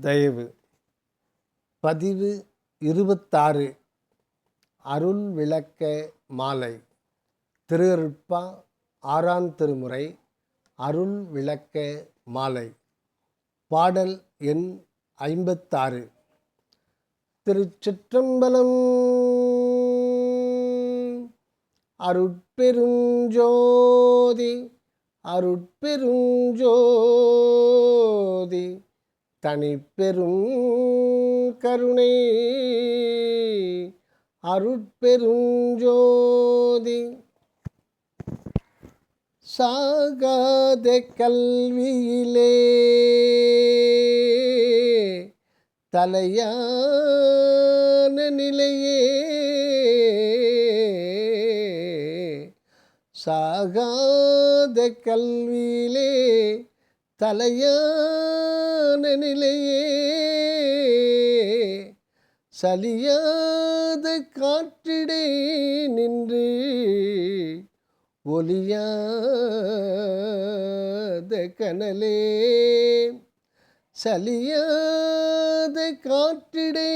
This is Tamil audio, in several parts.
தயவு. பதிவு இருபத்தாறு. அருள் விளக்க மாலை. திருஅருட்பா ஆறாம் திருமுறை அருள் விளக்க மாலை. பாடல் எண் ஐம்பத்தாறு. திருச்சிற்றம்பலம் அருட்பெருஞ்சோதி அருட்பெருஞ்சோதி. தனி பெரும் கருணை. அருட்பெருஞ்சோதி சாகாத கல்வியிலே தலையான நிலையே. சாகாத கல்வியிலே தலையான நிலையே சலியாத காற்றிடே நின்று ஒலியாத கனலே சலியாத காற்றிடே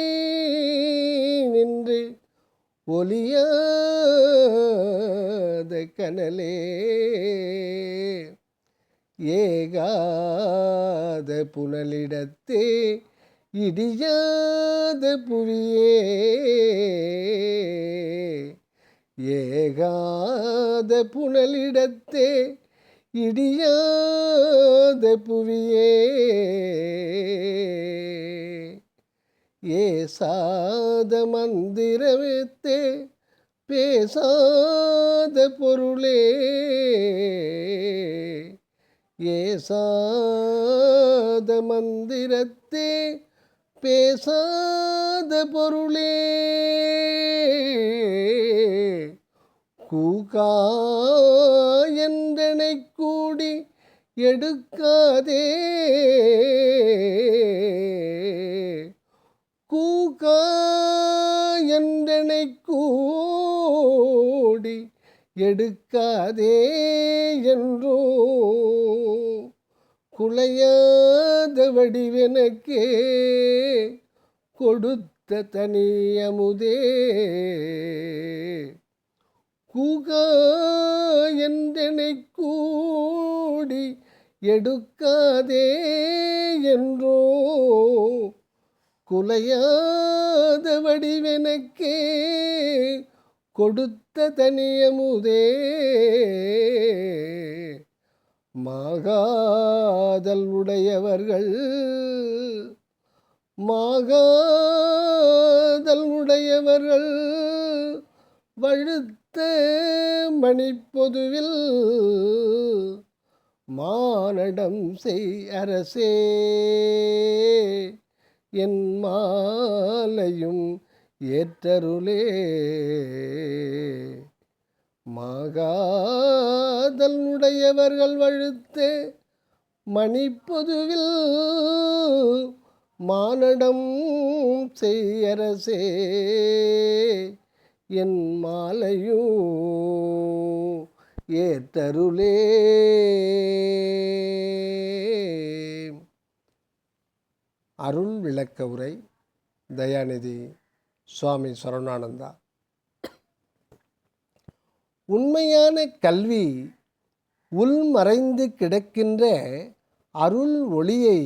நின்று ஒலியாத கனலே. ஏகாத புனலிடத்தே இடியாத புவியே. ஏகாத புனலிடத்தே இடியாத புவியே. ஏசாத மந்திரவித்தே பேசாத பொருளே. ஏசாத மந்திரத்தே பேசாத பொருளே. கூகா என்றனை கூடி எடுக்காதே. கூகா என்றனை கூடி எடுக்காதே என்றோ. குலையாத வடிவெனக்கே கொடுத்த தனியமுதே. கூகா என்றனை கூடி எடுக்காதே என்றோ. குலையாத வடிவெனக்கே கொடுத்த தனியமுதே. மாகாதல் உடையவர்கள். மாகாதல் உடையவர்கள். வழுத்த மணிப்பொதுவில். மானடம் செய் அரசே. என் மாலையும் ஏற்றருளே. மாகாதல் உடையவர்கள் வழுத்து மணிப்பொதுவில் மானடம் செய்யரசே. என் மாலையும் ஏற்றருளே. அருள் விளக்க உரை தயாநிதி சுவாமி சரவணானந்தா உண்மையான கல்வி உள்மறைந்து கிடக்கின்ற அருள் ஒளியை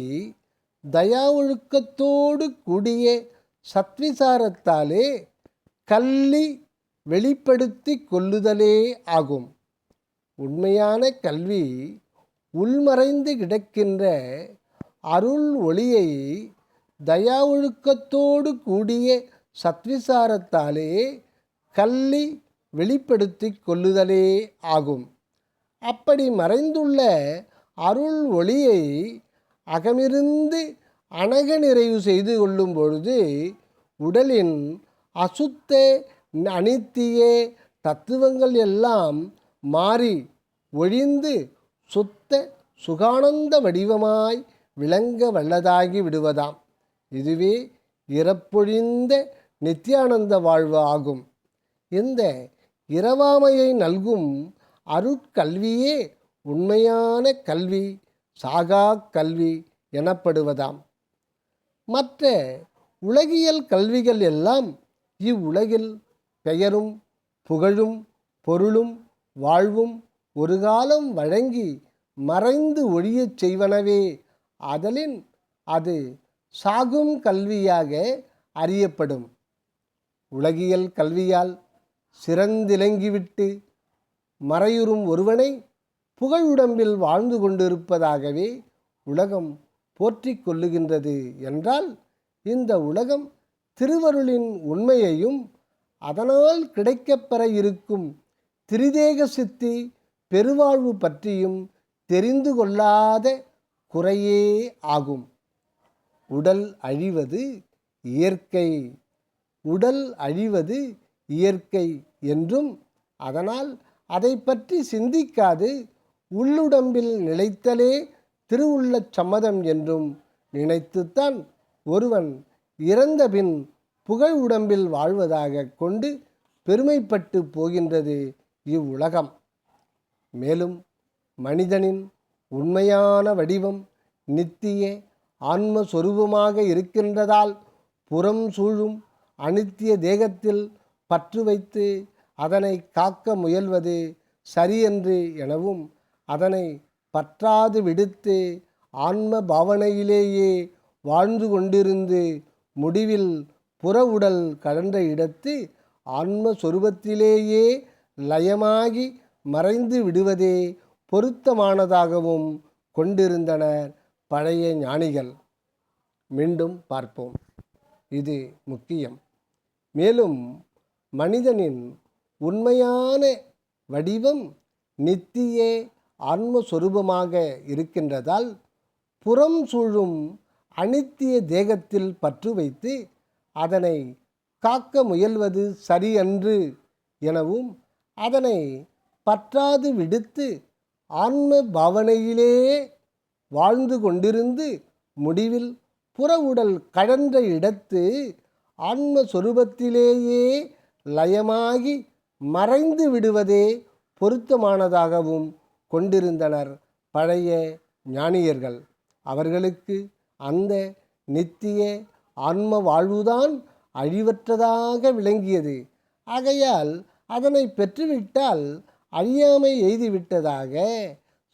தயா ஒழுக்கத்தோடு கூடிய சத்விசாரத்தாலே கல்வி வெளிப்படுத்தி கொள்ளுதலே ஆகும். உண்மையான கல்வி உள்மறைந்து கிடக்கின்ற அருள் ஒளியை தயா ஒழுக்கத்தோடு கூடிய சத்விசாரத்தாலே கல்வி வெளிப்படுத்தி கொள்ளுதலே ஆகும். அப்படி மறைந்துள்ள அருள் ஒளியை அகமிருந்து அணக நிறைவு செய்து கொள்ளும் பொழுது உடலின் அசுத்த அனித்திய தத்துவங்கள் எல்லாம் மாறி ஒழிந்து சுத்த சுகானந்த வடிவமாய் விளங்க வல்லதாகி விடுவதாம். இதுவே இறப்பொழிந்த நித்யானந்த வாழ்வு ஆகும். இந்த இரவாமையை நல்கும் அருட்கல்வியே உண்மையான கல்வி சாகா கல்வி எனப்படுவதாம். மற்ற உலகியல் கல்விகள் எல்லாம் இவ்வுலகில் பெயரும் புகழும் பொருளும் வாழ்வும் ஒரு காலம் வழங்கி மறைந்து ஒழியச் செய்வனவே. அதலின் அது சாகும் கல்வியாக அறியப்படும். உலகியல் கல்வியால் சிறந்திலங்கிவிட்டு மறையுறும் ஒருவனை புகழுடம்பில் வாழ்ந்து கொண்டிருப்பதாகவே உலகம் போற்றிக் கொள்ளுகின்றது என்றால் இந்த உலகம் திருவருளின் உண்மையையும் அதனால் கிடைக்கப்பெற இருக்கும் திரிதேக சித்தி பெருவாழ்வு பற்றியும் தெரிந்து கொள்ளாத குறையே ஆகும். உடல் அழிவது இயற்கை உடல் அழிவது இயற்கை என்றும் அதனால் அதை பற்றி சிந்திக்காது. உள்ளுடம்பில் நிலைத்தலே திருவுள்ளச் சம்மதம் என்றும் நினைத்துத்தான் ஒருவன் இறந்தபின் புகழ் உடம்பில் வாழ்வதாக கொண்டு பெருமைப்பட்டு போகின்றது இவ்வுலகம். மேலும் மனிதனின் உண்மையான வடிவம் நித்திய ஆன்மஸ்வரூபமாக இருக்கின்றதால் புறம் சூழும் அனித்திய தேகத்தில் பற்று வைத்து அதனை காக்க முயல்வது சரியன்று எனவும் அதனை பற்றாது விடுத்து ஆன்ம பாவனையிலேயே வாழ்ந்து கொண்டிருந்து முடிவில் புற உடல் கடந்த இடத்து ஆன்ம சொரூபத்திலேயே லயமாகி மறைந்து விடுவதே பொருத்தமானதாகவும் கொண்டிருந்தனர் பழைய ஞானிகள். மீண்டும் பார்ப்போம். இது முக்கியம். மேலும் மனிதனின் உண்மையான வடிவம் நித்திய ஆன்மஸ்வரூபமாக இருக்கின்றதால் புறம் சூழும் அனித்திய தேகத்தில் பற்று வைத்து அதனை காக்க முயல்வது சரியன்று எனவும் அதனை பற்றாது விடுத்து ஆன்ம பாவனையிலே வாழ்ந்து கொண்டிருந்து முடிவில் புற உடல் கடந்த இடத்து ஆன்ம சொரூபத்திலேயே லயமாகி மறைந்து விடுவதே பொருத்தமானதாகவும் கொண்டிருந்தனர் பழைய ஞானியர்கள். அவர்களுக்கு அந்த நித்திய ஆன்ம வாழ்வுதான் அழிவற்றதாக விளங்கியது. ஆகையால் அதனை பெற்றுவிட்டால் அழியாமை எய்துவிட்டதாக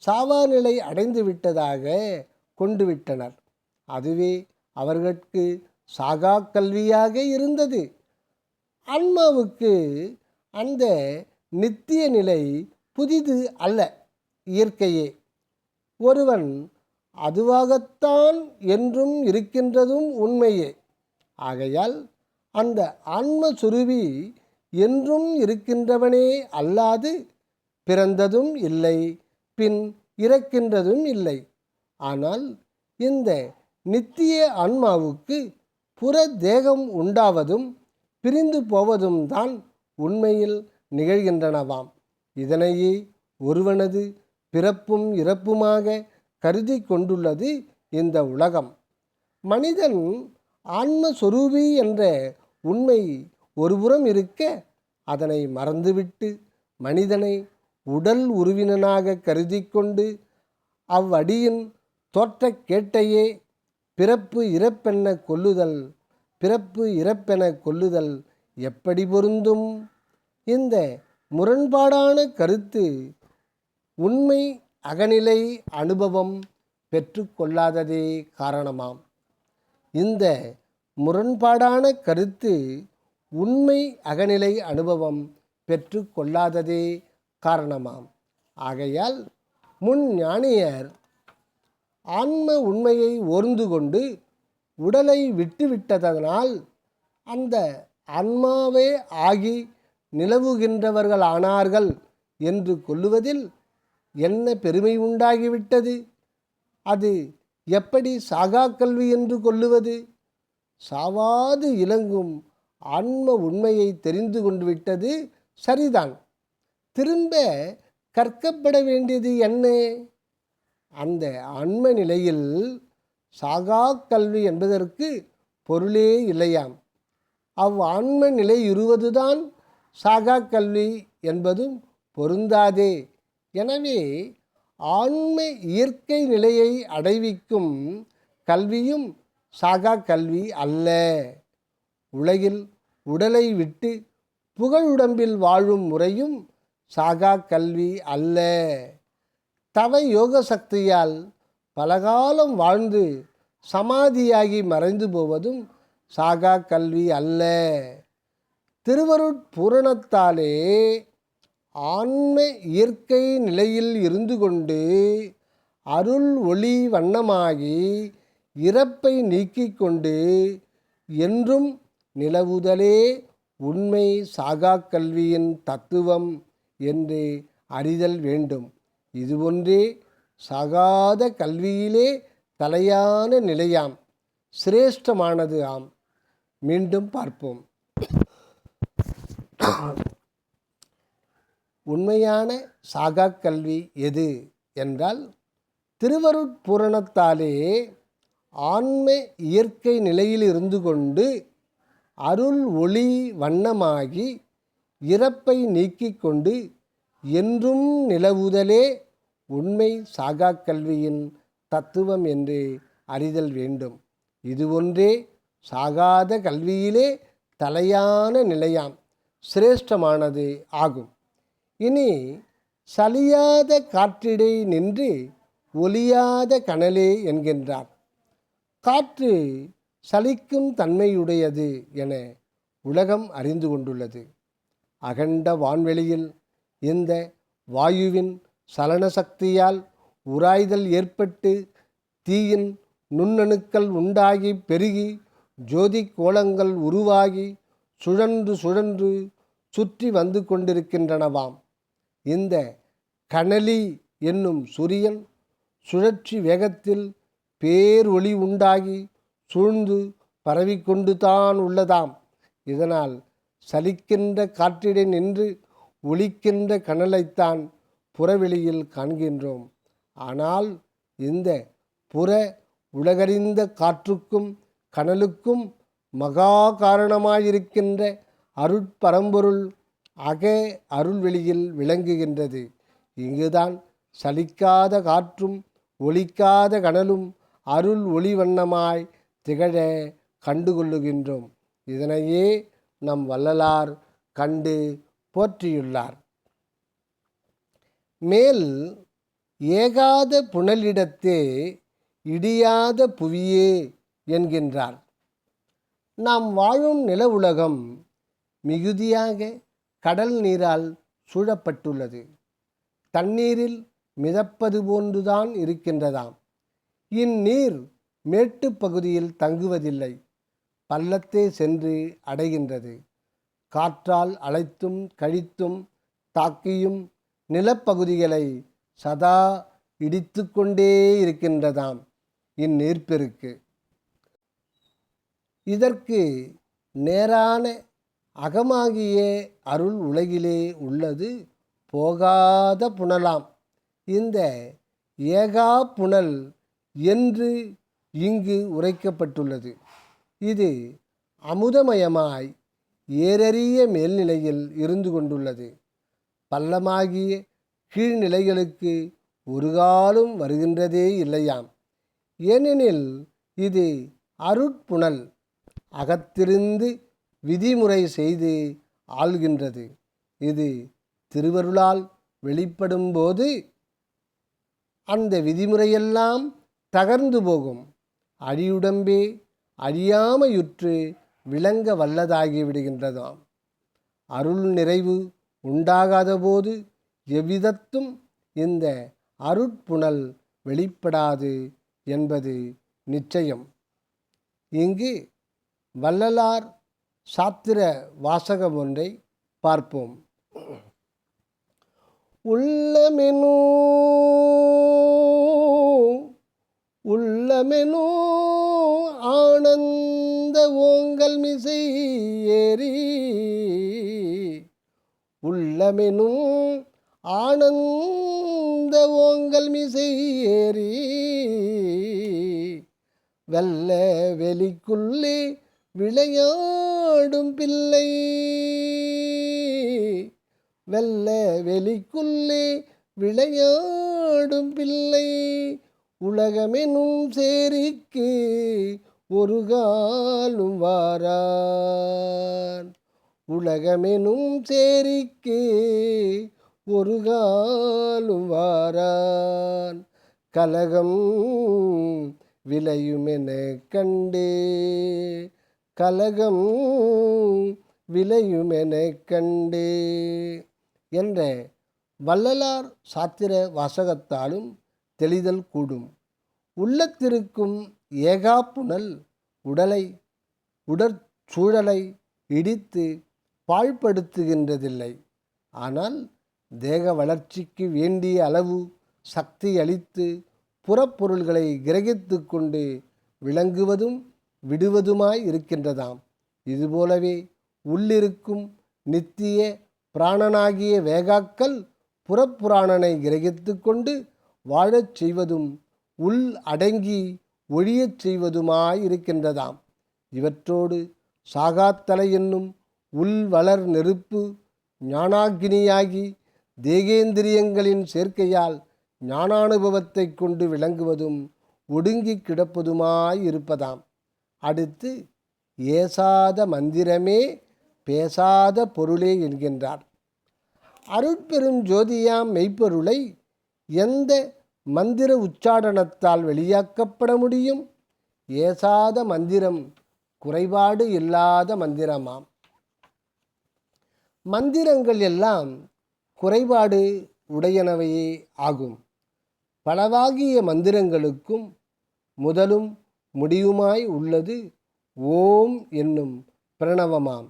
சாவாநிலை அடைந்து விட்டதாக கொண்டு விட்டனர் அதுவே அவர்களுக்கு சாகா கல்வியாக இருந்தது. ஆன்மாவுக்கு அந்த நித்திய நிலை புதிது அல்ல இயற்கையே. ஒருவன் அதுவாகத்தான் என்றும் இருக்கின்றதும் உண்மையே. ஆகையால் அந்த ஆன்ம சுருவி என்றும் இருக்கின்றவனே அல்லாது பிறந்ததும் இல்லை பின் இறக்கின்றதும் இல்லை. ஆனால் இந்த நித்திய ஆன்மாவுக்கு புற தேகம் உண்டாவதும் பிரிந்து போவதும் தான் உண்மையில் நிகழ்கின்றனவாம். இதனையே ஒருவனது பிறப்பும் இறப்புமாக கருதி கொண்டுள்ளது இந்த உலகம். மனிதன் ஆன்மஸ்வரூபி என்ற உண்மை ஒருபுறம் இருக்க அதனை மறந்துவிட்டு மனிதனை உடல் உருவினனாக கருதி கொண்டு அவ்வடியின் தோற்றக் கேட்டையே பிறப்பு இறப்பென கொல்லுதல்? பிறப்பு இறப்பென கொல்லுதல் எப்படி பொருந்தும்? இந்த முரண்பாடான கருத்து உண்மை அகநிலை அனுபவம் பெற்றுக்கொள்ளாததே காரணமாம். இந்த முரண்பாடான கருத்து உண்மை அகநிலை அனுபவம் பெற்றுக்கொள்ளாததே காரணமாம். ஆகையால் முன் ஞானியர் ஆன்ம உண்மையை ஓர்ந்து கொண்டு உடலை விட்டுவிட்டதனால் அந்த ஆன்மாவே ஆகி நிலவுகின்றவர்களானார்கள் என்று கொள்ளுவதில் என்ன பெருமை உண்டாகிவிட்டது? அது எப்படி சாகா கல்வி என்று கொள்ளுவது? சாவாது இலங்கும் ஆன்ம உண்மையை தெரிந்து கொண்டு விட்டது சரிதான். திரும்ப கற்கப்பட வேண்டியது என்ன? அந்த ஆன்ம நிலையில் சாகா கல்வி என்பதற்கு பொருளே இல்லையாம். அவ் ஆன்ம நிலை இருவதுதான் சாகா கல்வி என்பதும் பொருந்தாதே. எனவே ஆன்ம இயற்கை நிலையை அடைவிக்கும் கல்வியும் சாகா கல்வி அல்ல. உலகில் உடலை விட்டு புகழுடம்பில் வாழும் முறையும் சாகா கல்வி அல்ல. தவ யோக சக்தியால் பலகாலம் வாழ்ந்து சமாதியாகி மறைந்து போவதும் சாகா கல்வி அல்ல. திருவருட்பூரணத்தாலே ஆன்ம இயற்கை நிலையில் இருந்து கொண்டு அருள் ஒளி வண்ணமாகி இறப்பை நீக்கிக் கொண்டு என்றும் நிலவுதலே உண்மை சாகா கல்வியின் தத்துவம் என்று அறிதல் வேண்டும். இது ஒன்றே சாகாத கல்வியிலே தலையான நிலையாம். சிரேஷ்டமானது ஆம். மீண்டும் பார்ப்போம். உண்மையான சாகா கல்வி எது என்றால் திருவருட்பூரணத்தாலே ஆன்ம இயற்கை நிலையில் இருந்து கொண்டு அருள் ஒளி வண்ணமாகி இறப்பை நீக்கிக் கொண்டு என்றும் நிலவுதலே உண்மை சாகா கல்வியின் தத்துவம் என்று அறிதல் வேண்டும். இது ஒன்றே சாகாத கல்வியிலே தலையான நிலையாம் சிரேஷ்டமானது ஆகும். இனி சலியாத காற்றிடை நின்று ஒலியாத கனலே என்கின்றார். காற்று சலிக்கும் தன்மையுடையது என உலகம் அறிந்து கொண்டுள்ளது. அகண்ட வான்வெளியில் இந்த வாயுவின் சலன சக்தியால் உராய்தல் ஏற்பட்டு தீயின் நுண்ணணுக்கள் உண்டாகி பெருகி ஜோதி கோலங்கள் உருவாகி சுழன்று சுழன்று சுற்றி வந்து கொண்டிருக்கின்றனவாம். இந்த கனலி என்னும் சூரியன் சுழற்சி வேகத்தில் பேரொளி உண்டாகி சூழ்ந்து பரவிக்கொண்டுதான் உள்ளதாம். இதனால் சலிக்கின்ற காற்றிடை நின்று ஒளிக்கின்ற கனலைத்தான் புறவெளியில் காண்கின்றோம். ஆனால் இந்த புற உலகறிந்த காற்றுக்கும் கனலுக்கும் மகா காரணமாயிருக்கின்ற அருட்பரம்பொருள் அக அருள்வெளியில் விளங்குகின்றது. இங்குதான் சலிக்காத காற்றும் ஒலிக்காத கனலும் அருள் ஒளி வண்ணமாய் திகழ கண்டுகொள்ளுகின்றோம். இதனையே நம் வள்ளலார் கண்டு போற்றியுள்ளார். மேல் ஏகாத புனலிடத்தே இடியாத புவியே என்கின்றார். நாம் வாழும் நில உலகம் மிகுதியாக கடல் நீரால் சூழப்பட்டுள்ளது. தண்ணீரில் மிதப்பது போன்றுதான் இருக்கின்றதாம். இந்நீர் மேட்டுப் பகுதியில் தங்குவதில்லை. பள்ளத்தே சென்று அடைகின்றது. காற்றால் அழைத்தும் கழித்தும் தாக்கியும் நிலப்பகுதிகளை சதா இடித்து கொண்டே இருக்கின்றதாம் இந்நீர்ப்பெருக்கு. இதற்கு நேரான அகமாகிய அருள் உலகிலே உள்ளது போகாத புனலாம். இந்த ஏகா புனல் என்று இங்கு உரைக்கப்பட்டுள்ளது. இது அமுதமயமாய் ஏறறிய மேல்நிலையில் இருந்து கொண்டுள்ளது. பள்ளமாகிய கீழ்நிலைகளுக்கு ஒரு காலம் வருகின்றதே இல்லையாம். ஏனெனில் இது அருட்புணல் அகத்திருந்து விதிமுறை செய்து ஆள்கின்றது. இது திருவருளால் வெளிப்படும்போது அந்த விதிமுறையெல்லாம் தகர்ந்து போகும். அழியுடம்பே அழியாமையுற்று விளங்க வல்லதாகி விடுகின்றதாம். அருள் நிறைவு உண்டாகாத போது எவ்விதத்தும் இந்த அருட்புணல் வெளிப்படாது என்பது நிச்சயம். இங்கு வள்ளலார் சாத்திர வாசகம் ஒன்றை பார்ப்போம். உள்ளமெனு உள்ளமெனோ ஆனந்த ஓங்கல் மிசை ஏறி உள்ளமெனும் ஆனந்த ஓங்கல் மிசை ஏறி வெல்ல வெளிக்குள்ளே விளையாடும் பிள்ளை. வெல்ல வெளிக்குள்ளே விளையாடும் பிள்ளை. உலகமெனும் சேரிக்கு ஒரு காலும் வாரான் உலகமெனும் சேரிக்கு ஒரு காலும் வாரான் கலகம் விளையுமென கண்டே. கலகம் விளையுமென கண்டே. என்ற வள்ளலார் சாத்திர வாசகத்தாலும் தெளிதல் கூடும். உள்ளத்திருக்கும் ஏகாப்புணல் உடலை உடற்சூழலை இடித்து பாழ்படுத்துகின்றதில்லை. ஆனால் தேக வளர்ச்சிக்கு வேண்டிய அளவு சக்தி அளித்து புறப்பொருள்களை கிரகித்து கொண்டு விளங்குவதும் விடுவதுமாய் இருக்கின்றதாம். இதுபோலவே உள்ளிருக்கும் நித்திய பிராணனாகிய வேகாக்கள் புறப்புராணனை கிரகித்து கொண்டு வாழச் செய்வதும் உள் அடங்கி ஒழியச் செய்வதுமாயிருக்கின்றதாம். இவற்றோடு சாகாத்தலை என்னும் உள் வளர் நெருப்பு ஞானாகினியாகி தேகேந்திரியங்களின் சேர்க்கையால் ஞானானுபவத்தை கொண்டு விளங்குவதும் ஒடுங்கி கிடப்பதுமாயிருப்பதாம். அடுத்து ஏசாத மந்திரமே பேசாத பொருளே என்கின்றார். அருட்பெரும் ஜோதியாம் மெய்ப்பொருளை எந்த மந்திர உச்சாடனத்தால் வெளியாக்கப்பட முடியும். ஏசாத மந்திரம் குறைபாடு இல்லாத மந்திரமாம். மந்திரங்கள் எல்லாம் குறைபாடு உடையனவையே ஆகும். பலவாகிய மந்திரங்களுக்கும் முதலும் முடிவுமாய் உள்ளது ஓம் என்னும் பிரணவமாம்.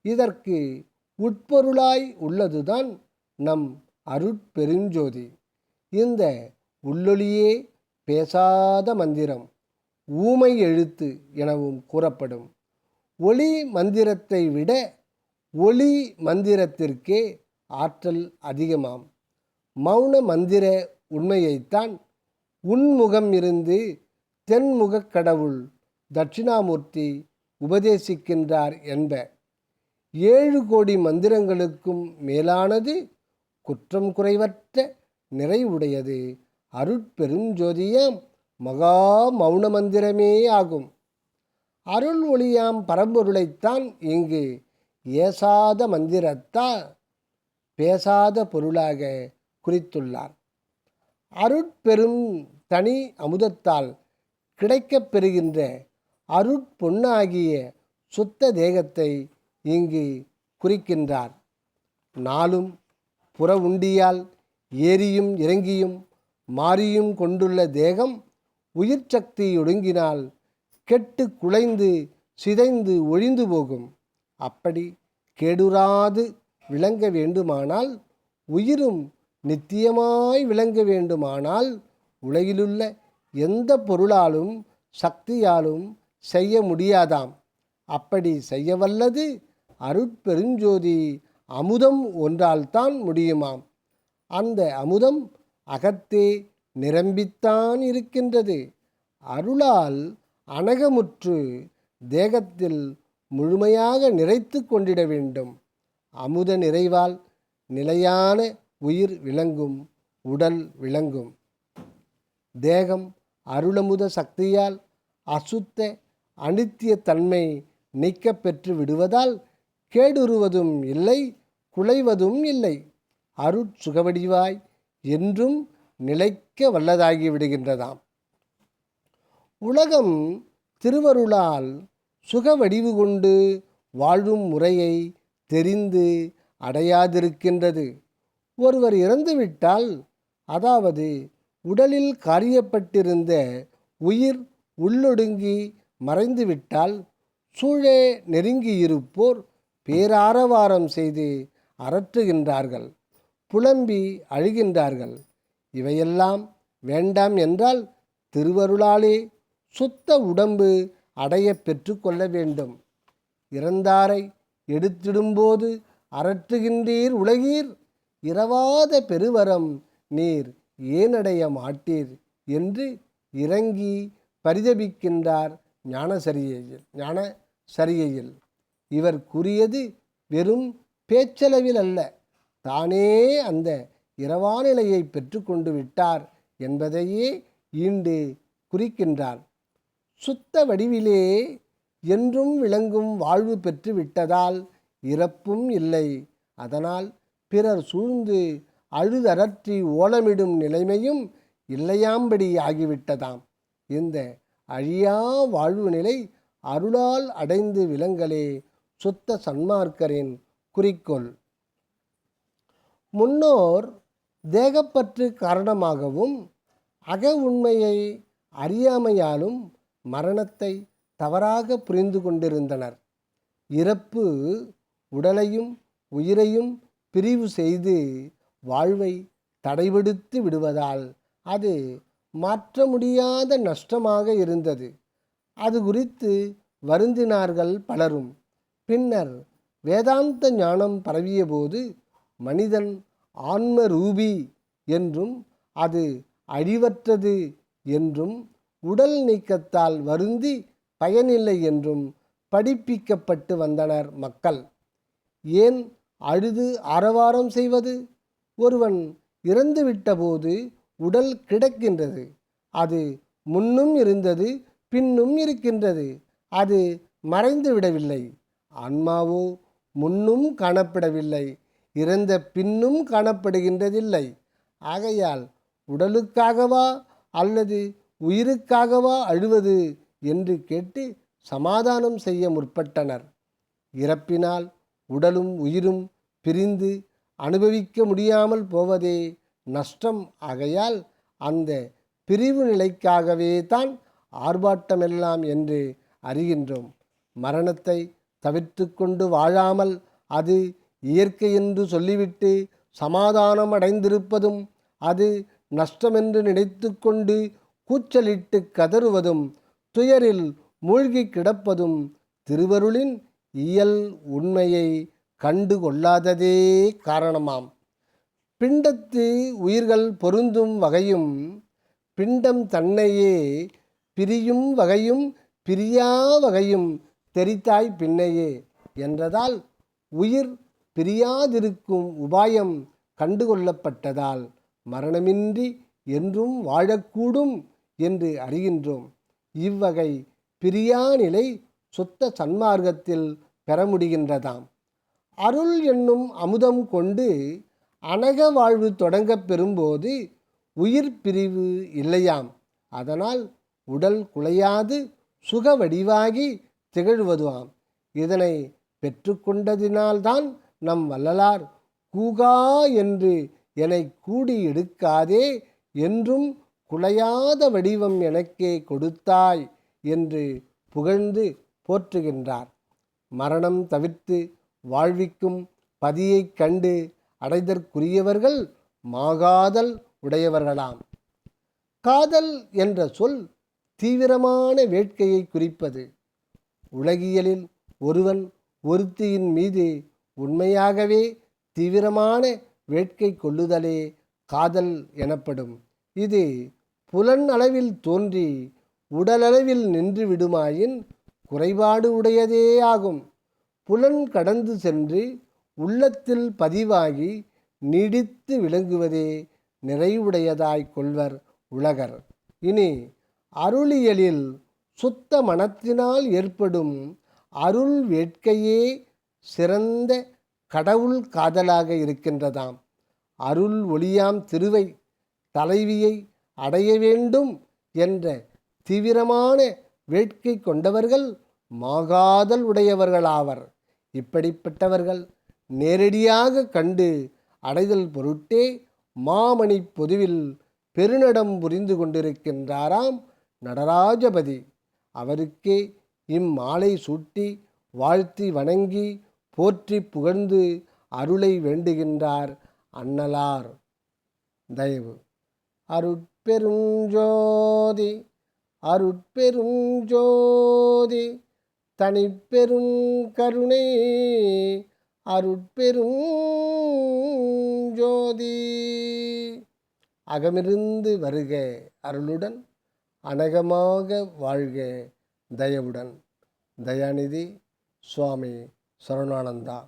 இதற்கு உட்பொருளாய் உள்ளதுதான் நம் அருட்பெருஞ்சோதி. இந்த உள்ளொளியே பேசாத மந்திரம் ஊமை எழுத்து எனவும் கூறப்படும். ஒளி மந்திரத்தை விட ஒளி மந்திரத்திற்கே ஆற்றல் அதிகமாம். மௌன மந்திர உண்மையைத்தான் உன்முகம் இருந்து தென்முகக் கடவுள் தட்சிணாமூர்த்தி உபதேசிக்கின்றார் என்ப. ஏழு கோடி மந்திரங்களுக்கும் மேலானது குற்றம் குறைவற்ற நிறைவுடையது. அருட்பெருஞ்சோதியாம் மகா மௌன மந்திரமே ஆகும். அருள் ஒளியாம் பரம்பொருளைத்தான் இங்கு ஏசாத மந்திரத்தால் பேசாத பொருளாக குறித்துள்ளார். அருட்பெரும் தனி அமுதத்தால் கிடைக்கப் பெறுகின்ற அருட்பொன்னாகிய சுத்த தேகத்தை இங்கு குறிக்கின்றார். நாளும் புற உண்டியால் ஏறியும் இறங்கியும் மாறியும் கொண்டுள்ள தேகம் உயிர் சக்தி ஒடுங்கினால் கெட்டு குலைந்து சிதைந்து ஒழிந்து போகும். அப்படி கெடுராது விளங்க வேண்டுமானால் உயிரும் நித்தியமாய் விளங்க வேண்டுமானால் உலகிலுள்ள எந்த பொருளாலும் சக்தியாலும் செய்ய முடியாதாம். அப்படி செய்ய வல்லது அருட்பெருஞ்சோதி அமுதம் ஒன்றால்தான் முடியுமாம். அந்த அமுதம் அகத்தே நிரம்பித்தான் இருக்கின்றது. அருளால் அனகமுற்று தேகத்தில் முழுமையாக நிறைத்து கொண்டிட வேண்டும். அமுத நிறைவால் நிலையான உயிர் விளங்கும் உடல் விளங்கும். தேகம் அருளமுத சக்தியால் அசுத்த அனித்திய தன்மை நீக்கப் பெற்று விடுவதால் கேடுருவதும் இல்லை குலைவதும் இல்லை. அருட்சுகவடிவாய் என்றும் நிலைக்க வல்லதாகி விடுகின்றதாம். உலகம் திருவருளால் சுக வடிவு கொண்டு வாழும் முறையை தெரிந்து அடையாதிருக்கின்றது. ஒருவர் இறந்துவிட்டால் அதாவது உடலில் காரியப்பட்டிருந்த உயிர் உள்ளொடுங்கி மறைந்துவிட்டால் சூழே நெருங்கியிருப்போர் பேராரவாரம் செய்து அரற்றுகின்றார்கள் புலம்பி அழுகின்றார்கள். இவையெல்லாம் வேண்டாம் என்றால் திருவருளாலே சுத்த உடம்பு அடைய பெற்றுக்கொள்ள வேண்டும். இறந்தாரை எடுத்திடும்போது அரற்றுகின்றீர் உலகீர் இரவாத பெருவரம் நீர் ஏனடைய மாட்டீர் என்று இறங்கி பரிதபிக்கின்றார் ஞானசரியையில் ஞான சரியையில் இவர் கூறியது வெறும் பேச்சளவில் அல்ல. தானே அந்த இரவானிலையை பெற்றுக்கொண்டு விட்டார் என்பதையே ஈண்டு குறிக்கின்றார் சுத்த வடிவிலே என்றும் விளங்கும் வாழ்வு பெற்று விட்டதால் இறப்பும் இல்லை. அதனால் பிறர் சூழ்ந்து அழுதரற்றி ஓலமிடும் நிலைமையும் இல்லையாம்படி ஆகிவிட்டதாம். இந்த அழியா வாழ்வு நிலை அருளால் அடைந்து விலங்கலே சுத்த சன்மார்க்கரின் குறிக்கோள். முன்னோர் தேகப்பற்று காரணமாகவும் அக உண்மையை அறியாமையாலும் மரணத்தை தவறாக புரிந்து கொண்டிருந்தனர். இறப்பு உடலையும் உயிரையும் பிரிவு செய்து வாழ்வை தடைபடுத்து விடுவதால் அது மாற்ற முடியாத நஷ்டமாக இருந்தது. அது குறித்து வருந்தினார்கள் பலரும். பின்னர் வேதாந்த ஞானம் பரவியபோது மனிதன் ஆன்ம ரூபி என்றும் அது அழிவற்றது என்றும் உடல் நீக்கத்தால் வருந்தி பயனில்லை என்றும் படிப்பிக்கப்பட்டு வந்தனர் மக்கள். ஏன் அழுது ஆரவாரம் செய்வது? ஒருவன் இறந்துவிட்டபோது உடல் கிடக்கின்றது. அது முன்னும் இருந்தது பின்னும் இருக்கின்றது. அது மறைந்து விடவில்லை ஆன்மாவோ முன்னும் காணப்படவில்லை. இறந்த பின்னும் காணப்படுகின்றதில்லை. ஆகையால் உடலுக்காகவா அல்லது உயிருக்காகவா அழுவது என்று கேட்டு சமாதானம் செய்ய முற்பட்டனர். இறப்பினால் உடலும் உயிரும் பிரிந்து அனுபவிக்க முடியாமல் போவதே நஷ்டம். ஆகையால் அந்த பிரிவு நிலைக்காகவே தான் ஆர்ப்பாட்டமெல்லாம் என்று அறிகின்றோம். மரணத்தை தவிர்த்து கொண்டு வாழாமல் அது இயற்கை என்று சொல்லிவிட்டு சமாதானம் அடைந்திருப்பதும் அது நஷ்டமென்று நினைத்து கொண்டு கூச்சலிட்டு கதறுவதும் துயரில் மூழ்கி கிடப்பதும் திருவருளின் இயல் உண்மையை கண்டு கொள்ளாததே காரணமாம். பிண்டத்து உயிர்கள் பொருந்தும் வகையும் பிண்டம் தன்னையே பிரியும் வகையும் பிரியா வகையும் தெரித்தாய் பின்னையே என்றதால் உயிர் பிரியாதிருக்கும் உபாயம் கண்டுகொள்ளப்பட்டதால் மரணமின்றி என்றும் வாழக்கூடும் என்று அறிகின்றோம். இவ்வகை பிரியா நிலை சுத்த சன்மார்க்கத்தில் பெற முடிகின்றதாம். அருள் என்னும் அமுதம் கொண்டு அனக வாழ்வு தொடங்கப் பெறும்போது உயிர் பிரிவு இல்லையாம். அதனால் உடல் குலையாது சுக வடிவாகி திகழ்வதுவாம். இதனை பெற்றுக்கொண்டதினால்தான் நம் வள்ளலார் கூகா என்று என்னை கூடி எடுக்காதே என்றும் குலையாத வடிவம் எனக்கே கொடுத்தாய் என்று புகழ்ந்து போற்றுகின்றார். மரணம் தவிர்த்து வாழ்விக்கும் பதியைக் கண்டு அடைதற்குரியவர்கள் மாகாதல் உடையவர்களாம். காதல் என்ற சொல் தீவிரமான வேட்கையை குறிப்பது. உலகியலில் ஒருவன் ஒருத்தியின் மீது உண்மையாகவே தீவிரமான வேட்கை கொள்ளுதலே காதல் எனப்படும். இது புலன் அளவில் தோன்றி உடலளவில் நின்று விடுமாயின் குறைபாடு உடையதே ஆகும். புலன் கடந்து சென்று உள்ளத்தில் பதிவாகி நீடித்து விளங்குவதே நிறைவுடையதாய் கொள்வர் உலகர். இனி அருளியலில் சுத்த மனத்தினால் ஏற்படும் அருள் வேட்கையே சிறந்த கடவுள் காதலாக இருக்கின்றதாம். அருள் ஒளியாம் திருவை தலைவியை அடைய வேண்டும் என்ற தீவிரமான வேட்கை கொண்டவர்கள் மாகாதல் உடையவர்களாவர். இப்படிப்பட்டவர்கள் நேரடியாக கண்டு அடைதல் பொருட்டே மாமணி பொதுவில் பெருநடம் புரிந்து கொண்டிருக்கின்றாராம் நடராஜபதி. அவருக்கே இம்மாலை சூட்டி வாழ்த்தி வணங்கி போற்றி புகழ்ந்து அருளை வேண்டுகின்றார் அன்னலார் தயவு. அருட்பெருஞ்சோதி அருட்பெருஞ்சோதி தனிப்பெரும் கருணை அருட்பெரும் ஜோதி அகமிருந்து வருக அருளுடன் அனகமாக வாழ்க தயவுடன். தயாநிதி சுவாமி சரவணானந்தா